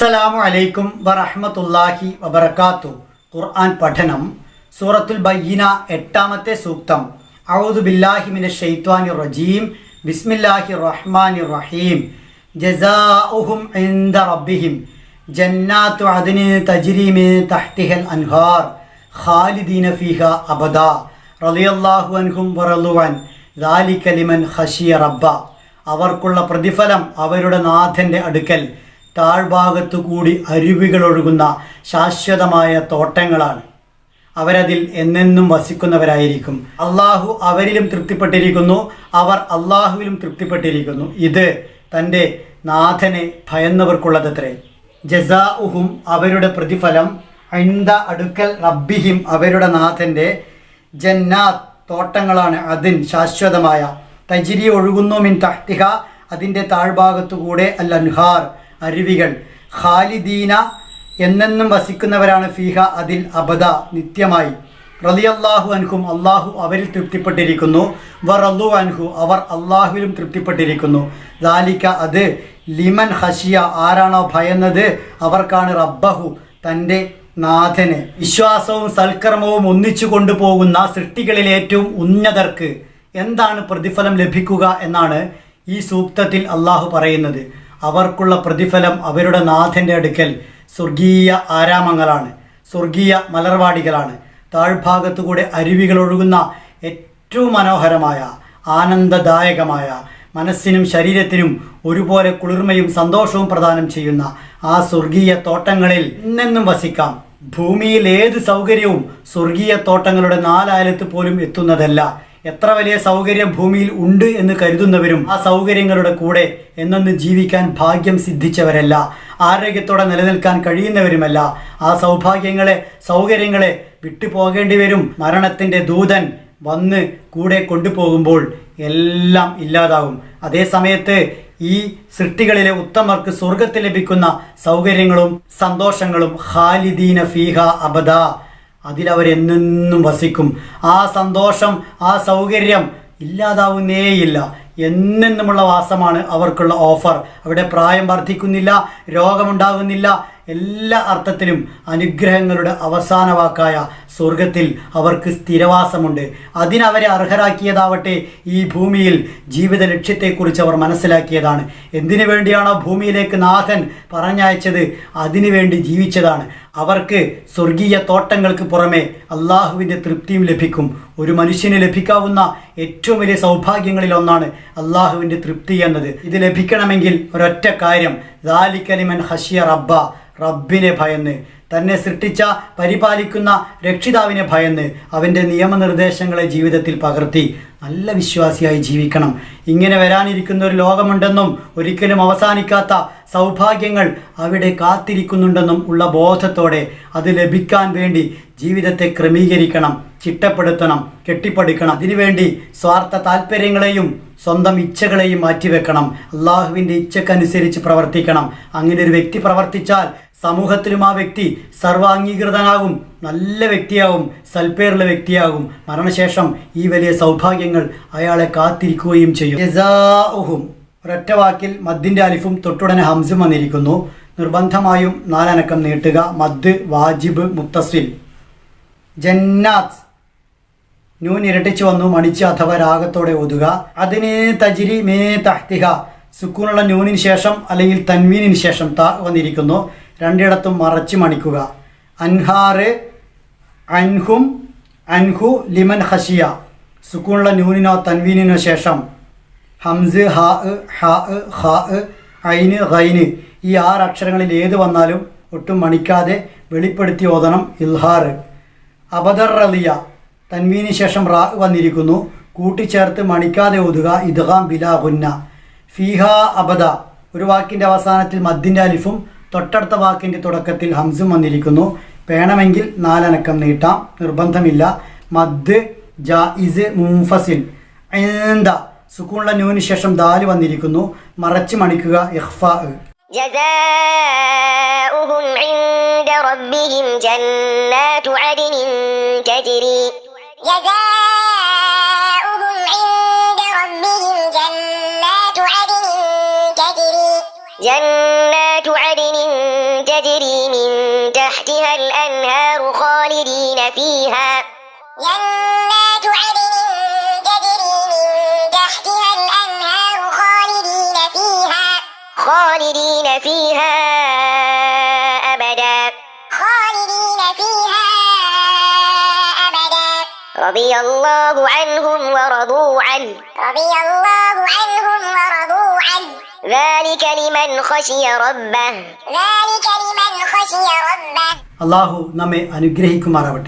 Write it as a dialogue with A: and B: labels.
A: അസ്സലാമു അലൈക്കും വറഹ്മത്തുള്ളാഹി വബർക്കാത്തു ഖുർആൻ പഠനം സൂറത്തുൽ ബൈന എട്ടാമത്തെ സൂക്തം. ഔദു ബില്ലാഹി മിനശ് ശൈത്വാനിർ റജീം. ബിസ്മില്ലാഹി റഹ്മാനിർ റഹീം. ജസാഉഹും ഇൻദ റബ്ബിഹിം. ജന്നാത്തു അദ്നി തജ്രി മിൻ തഹ്തിഹൽ അൻഹാർ. ഖാലിദീന ഫീഹ അബദ. റളിയല്ലാഹു അൻഹും വറളുവൻ ദാലിക ലിമൻ ഖശിയ റബ്ബ. അവർക്കുള്ള പ്രതിഫലം അവരുടെ നാഥന്റെ അടുക്കൽ. താഴ്ഭാഗത്തു കൂടി അരുവികൾ ഒഴുകുന്ന ശാശ്വതമായ തോട്ടങ്ങളാണ്. അവരതിൽ എന്നെന്നും വസിക്കുന്നവരായിരിക്കും. അള്ളാഹു അവരിലും തൃപ്തിപ്പെട്ടിരിക്കുന്നു. അവർ അള്ളാഹുവിലും തൃപ്തിപ്പെട്ടിരിക്കുന്നു. ഇത് തന്റെ നാഥനെ ഭയന്നവർക്കുള്ളതത്രേ. ജസാഉഹും അവരുടെ പ്രതിഫലം ഐന്ദ അടുക്കൽ റബ്ബിഹിം അവരുടെ നാഥന്റെ ജന്നാത്ത് തോട്ടങ്ങളാണ്. അതിൻ ശാശ്വതമായ തജിരി ഒഴുകുന്നു മിൻ തഹ്തിഹ അതിന്റെ താഴ്ഭാഗത്തുകൂടെ അൽ അൻഹാർ അരുവികൾ. ഖാലിദീന എന്നെന്നും വസിക്കുന്നവരാണ് ഫീഹ അതിൽ അബദ നിത്യമായി. റലിയല്ലാഹു അൻഹും അള്ളാഹു അവരിൽ തൃപ്തിപ്പെട്ടിരിക്കുന്നു. വറല്ലു അൻഹു അവർ അള്ളാഹുവിലും തൃപ്തിപ്പെട്ടിരിക്കുന്നു. ദാലിക്ക അത് ലിമൻ ഹഷിയ ആരാണോ ഭയന്നത് അവർക്കാണ് റബ്ബഹു തന്റെ നാഥന്. വിശ്വാസവും സൽക്കർമ്മവും ഒന്നിച്ചു കൊണ്ടുപോകുന്ന സൃഷ്ടികളിൽ ഏറ്റവും ഉന്നതർക്ക് എന്താണ് പ്രതിഫലം ലഭിക്കുക എന്നാണ് ഈ സൂക്തത്തിൽ അള്ളാഹു പറയുന്നത്. അവർക്കുള്ള പ്രതിഫലം അവരുടെ നാഥന്റെ അടുക്കൽ സ്വർഗീയ ആരാമങ്ങളാണ് സ്വർഗീയ മലർവാടികളാണ്. താഴ്ഭാഗത്തുകൂടെ അരുവികൾ ഒഴുകുന്ന ഏറ്റവും മനോഹരമായ ആനന്ദദായകമായ മനസ്സിനും ശരീരത്തിനും ഒരുപോലെ കുളിർമയും സന്തോഷവും പ്രദാനം ചെയ്യുന്ന ആ സ്വർഗീയ തോട്ടങ്ങളിൽ നിന്നും വസിക്കാം. ഭൂമിയിൽ ഏത് സൗകര്യവും സ്വർഗീയ തോട്ടങ്ങളുടെ നാലായലത്ത് പോലും എത്തുന്നതല്ല. എത്ര വലിയ സൗകര്യം ഭൂമിയിൽ ഉണ്ട് എന്ന് കരുതുന്നവരും ആ സൗകര്യങ്ങളുടെ കൂടെ എന്നൊന്ന് ജീവിക്കാൻ ഭാഗ്യം സിദ്ധിച്ചവരല്ല. ആരോഗ്യത്തോടെ നിലനിൽക്കാൻ കഴിയുന്നവരുമല്ല. ആ സൗഭാഗ്യങ്ങളെ സൗകര്യങ്ങളെ വിട്ടുപോകേണ്ടി വരും. മരണത്തിന്റെ ദൂതൻ വന്ന് കൂടെ കൊണ്ടുപോകുമ്പോൾ എല്ലാം ഇല്ലാതാവും അതേ സമയത്ത് ഈ സൃഷ്ടികളിലെ ഉത്തമർക്ക് സ്വർഗത്തിൽ ലഭിക്കുന്ന സൗകര്യങ്ങളും സന്തോഷങ്ങളും ഖാലിദീന ഫീഹ അബദ. അതിലവരെന്നെന്നും വസിക്കും. ആ സന്തോഷം ആ സൗകര്യം ഇല്ലാതാവുന്നേയില്ല. എന്നെന്നുമുള്ള വാസമാണ് അവർക്കുള്ള ഓഫർ. അവിടെ പ്രായം വർദ്ധിക്കുന്നില്ല രോഗമുണ്ടാകുന്നില്ല. എല്ലാ അർത്ഥത്തിലും അനുഗ്രഹങ്ങളുടെ അവസാന വാക്കായ സ്വർഗത്തിൽ അവർക്ക് സ്ഥിരവാസമുണ്ട്. അതിനവരെ അർഹരാക്കിയതാവട്ടെ ഈ ഭൂമിയിൽ ജീവിത ലക്ഷ്യത്തെക്കുറിച്ച് അവർ മനസ്സിലാക്കിയതാണ്. എന്തിനു വേണ്ടിയാണോ ഭൂമിയിലേക്ക് നാഥൻ പറഞ്ഞയച്ചത്? അതിനു വേണ്ടി ജീവിച്ചതാണ്. അവർക്ക് സ്വർഗീയ തോട്ടങ്ങൾക്ക് പുറമെ അള്ളാഹുവിന്റെ തൃപ്തിയും ലഭിക്കും. ഒരു മനുഷ്യന് ലഭിക്കാവുന്ന ഏറ്റവും വലിയ സൗഭാഗ്യങ്ങളിൽ ഒന്നാണ് അള്ളാഹുവിന്റെ തൃപ്തി എന്നത്. ഇത് ലഭിക്കണമെങ്കിൽ ഒരൊറ്റ കാര്യം. ദാലിക്കലിമൻ ഹഷിയ റബ്ബ. റബ്ബിനെ ഭയന്ന്. തന്നെ സൃഷ്ടിച്ച പരിപാലിക്കുന്ന രക്ഷിതാവിനെ ഭയന്ന് അവന്റെ നിയമനിർദ്ദേശങ്ങളെ ജീവിതത്തിൽ പകർത്തി. നല്ല വിശ്വാസിയായി ജീവിക്കണം. ഇങ്ങനെ വരാനിരിക്കുന്ന ഒരു ലോകമുണ്ടെന്നും ഒരിക്കലും അവസാനിക്കാത്ത സൗഭാഗ്യങ്ങൾ അവിടെ കാത്തിരിക്കുന്നുണ്ടെന്നും ഉള്ള ബോധത്തോടെ അത് ലഭിക്കാൻ വേണ്ടി ജീവിതത്തെ ക്രമീകരിക്കണം. ചിട്ടപ്പെടുത്തണം കെട്ടിപ്പടുക്കണം. അതിനുവേണ്ടി സ്വാർത്ഥ താല്പര്യങ്ങളെയും സ്വന്തം ഇച്ഛകളെയും മാറ്റിവെക്കണം. അള്ളാഹുവിന്റെ ഇച്ഛക്കനുസരിച്ച് പ്രവർത്തിക്കണം. അങ്ങനെ ഒരു വ്യക്തി പ്രവർത്തിച്ചാൽ സമൂഹത്തിലും ആ വ്യക്തി സർവാംഗീകൃതനാകും നല്ല വ്യക്തിയാകും സൽപ്പേറുള്ള വ്യക്തിയാകും. മരണശേഷം ഈ വലിയ സൗഭാഗ്യങ്ങൾ അയാളെ കാത്തിരിക്കുകയും ചെയ്യും. ജസാഉഹും. ഒരൊറ്റ വാക്കിൽ മദ്ദിന്റെ അലിഫും തൊട്ടുടനെ ഹംസും വന്നിരിക്കുന്നു. നിർബന്ധമായും നാലനക്കം നീട്ടുക. മദ് വാജിബ് മുത്തസ്വിൽ ജന്നാത്ത്. നൂൻ ഇരട്ടിച്ചു വന്നു മണിച്ച് അഥവാ രാഗത്തോടെ ഓതുക. അതിന് തജിരി മേ തഹ്തിഹ. സുക്കൂണുള്ള നൂനിന് ശേഷം അല്ലെങ്കിൽ തൻവീനിന് ശേഷം ത വന്നിരിക്കുന്നു. രണ്ടിടത്തും മറച്ച് മണിക്കുക അൻഹാറ് അൻഹും അൻഹു ലിമൻ ഹഷിയ സുക്കൂണുള്ള നൂനിനോ തൻവീനിനോ ശേഷം ഹംസ് ഹാ ഹ ഹ ഐന് ഹൈന് ഈ ആറ് അക്ഷരങ്ങളിൽ ഏത് വന്നാലും ഒട്ടും മണിക്കാതെ വെളിപ്പെടുത്തി ഓതണം. ഇൽഹാറ്. അബദർ റലിയ തൻവീന് ശേഷം റാ വന്നിരിക്കുന്നു കൂട്ടിച്ചേർത്ത് മണിക്കാതെ ഓതുക ഇദ്ഹാം ബിലാ ഹുന്ന ഫീഹ അബദ ഒരു വാക്കിൻ്റെ അവസാനത്തിൽ മദ്ദിൻ്റെ അലിഫും തൊട്ടടുത്ത വാക്കിൻ്റെ തുടക്കത്തിൽ ഹംസും വന്നിരിക്കുന്നു വേണമെങ്കിൽ നാലനക്കം നീട്ടാം നിർബന്ധമില്ല മദ് ജായിസ് മുംഫസിൽ എന്താ സുക്കൂണുള്ള നൂന് ശേഷം ദാല് വന്നിരിക്കുന്നു മറച്ച് മണിക്കുക ഇഹ്ഫാ
B: جزاؤهم عند ربهم جنات عدن تجري جزاؤهم عند ربهم جنات عدن تجري جنات عدن تجري من تحتها الأنهار خالدين فيها. جنات عدن تجري من تحتها الأنهار خالدين فيها. خالدين فيها. رضي الله عنهم ورضوا عنه. رضي الله عنهم ورضوا عنه. ذلك لمن خشي ربه. ذلك لمن خشي ربه.
A: الله نمي أنجريه كمارا